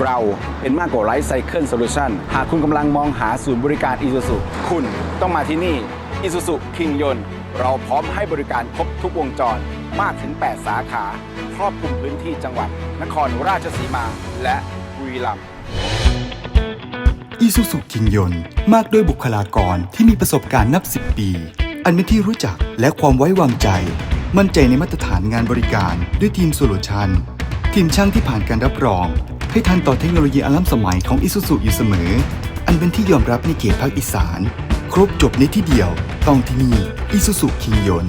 เราเป็นมากกว่าไลฟ์ไซเคิลโซลูชันหากคุณกำลังมองหาศูนย์บริการอีซูซุคุณต้องมาที่นี่อีซูซุคิงยนเราพร้อมให้บริการครบทุกวงจรมากถึง 8 สาขา ครอบคลุมพื้นที่จังหวัด นครราชสีมาและบุรีรัมย์อีซูซูคิงยนมากด้วยบุคลากรที่มีประสบการณ์นับ 10 ปี อันเป็นที่รู้จักและความไว้วางใจ มั่นใจในมาตรฐานงานบริการด้วยทีมโซลูชัน ทีมช่างที่ผ่านการรับรอง ให้ทันต่อเทคโนโลยีอันล้ำสมัยของอีซูซูอยู่เสมอ อันเป็นที่ยอมรับในเขตภาคอีสาน ครบจบในที่เดียว ต้องที่นี่อีซูซูคิงยน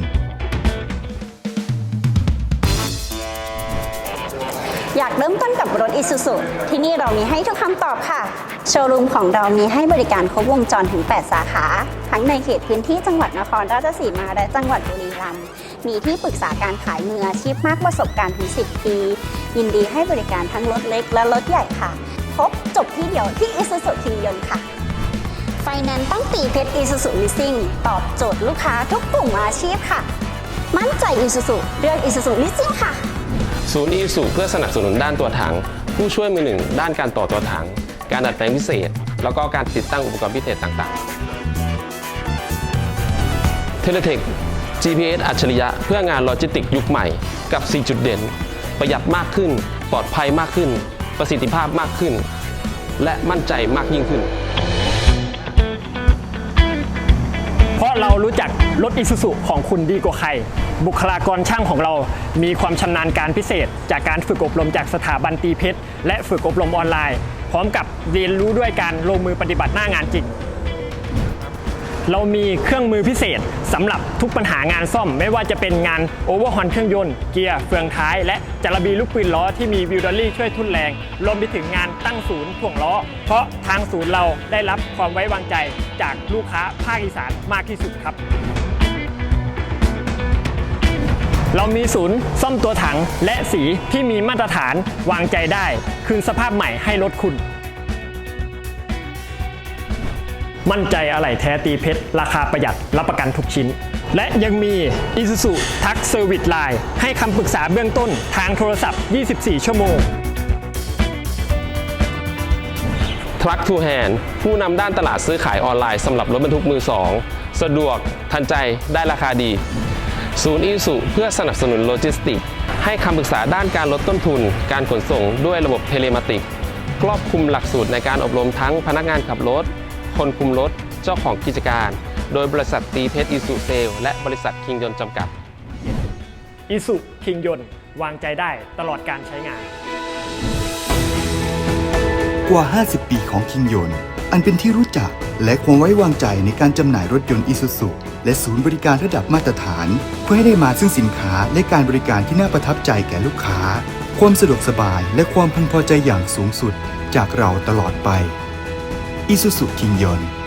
อยากเริ่มต้นกับรถ Isuzu ที่นี่เรามีให้ทุกคำตอบค่ะ โชว์รูมของเรามีให้บริการครบวงจรถึง 8 สาขา ทั้งในเขตพื้นที่จังหวัดนครราชสีมาและจังหวัดบุรีรัมย์ มีที่ปรึกษาการขายมืออาชีพมากประสบการณ์ถึง 10 ปี ยินดีให้บริการทั้งรถเล็กและรถใหญ่ค่ะครบจบที่เดียวที่ Isuzu คิงยนค่ะ ไฟแนนซ์ต้องตีเพชร Isuzu Leasing ตอบโจทย์ลูกค้าทุกกลุ่มอาชีพค่ะ มั่นใจ Isuzu เลือก Isuzu Leasing ค่ะ ศูนย์อีสุเพื่อสนับสนุนด้านตัวถัง ผู้ช่วยมือหนึ่งด้านการต่อตัวถัง การดัดแปลงพิเศษ แล้วก็การติดตั้งอุปกรณ์พิเศษต่างๆ เทเลเทค GPS อัจฉริยะเพื่องานโลจิสติกยุคใหม่ กับ 4 จุดเด่น ประหยัดมากขึ้น ปลอดภัยมากขึ้น ประสิทธิภาพมากขึ้น และมั่นใจมากยิ่งขึ้น เพราะเรารู้จักรถอิซูซุของคุณดีกว่าใคร บุคลากรช่างของเรา มีความชำนาญการพิเศษ จากการฝึกอบรมจากสถาบันตีเพชรและฝึกอบรมออนไลน์ พร้อมกับเรียนรู้ด้วยการลงมือปฏิบัติหน้างานจริง เรามีเครื่องมือพิเศษสำหรับทุกปัญหางานซ่อม ไม่ว่าจะเป็นงานโอเวอร์ฮอนเครื่องยนต์ เกียร์เฟืองท้าย และจารบีลูกปืนล้อที่มีวิวดอลลี่ช่วยทุ่นแรง รวมไปถึงงานตั้งศูนย์ถ่วงล้อ เพราะทางศูนย์เราได้รับความไว้วางใจจากลูกค้าภาคอีสานมากที่สุดครับเรามีศูนย์ซ่อมตัวถังและสีที่มีมาตรฐานวางใจได้ คืนสภาพใหม่ให้รถคุณ มั่นใจอะไหล่แท้ตีเพชร ราคาประหยัดรับประกันทุกชิ้น และยังมี Isuzu Tax Service Line ให้คำปรึกษาเบื้องต้นทางโทรศัพท์ 24 ชั่วโมง Truck to Hand ผู้นำด้านตลาดซื้อขายออนไลน์สำหรับรถบรรทุกมือสองสะดวกทันใจได้ราคาดี ศูนย์อีสุเพื่อสนับสนุนโลจิสติก ให้คำปรึกษาด้านการลดต้นทุน การขนส่งด้วยระบบเทเลมาติก ครอบคลุมหลักสูตรในการอบรมทั้งพนักงานขับรถ คนคุมรถ เจ้าของกิจการ โดยบริษัทตีเพชรอีสุเซลและบริษัทคิงยนต์จำกัดอิสุคิงยนต์วางใจได้ตลอดการใช้งาน กว่า 50 ปีของคิงยนต์อันเป็นที่รู้จักและความไว้วางใจในการจำหน่ายรถยนต์อีซูซุและศูนย์บริการระดับมาตรฐาน เพื่อให้ได้มาซึ่งสินค้าและการบริการที่น่าประทับใจแก่ลูกค้า ความสะดวกสบายและความพึงพอใจอย่างสูงสุด จากเราตลอดไป อีซูซุคิงยนต์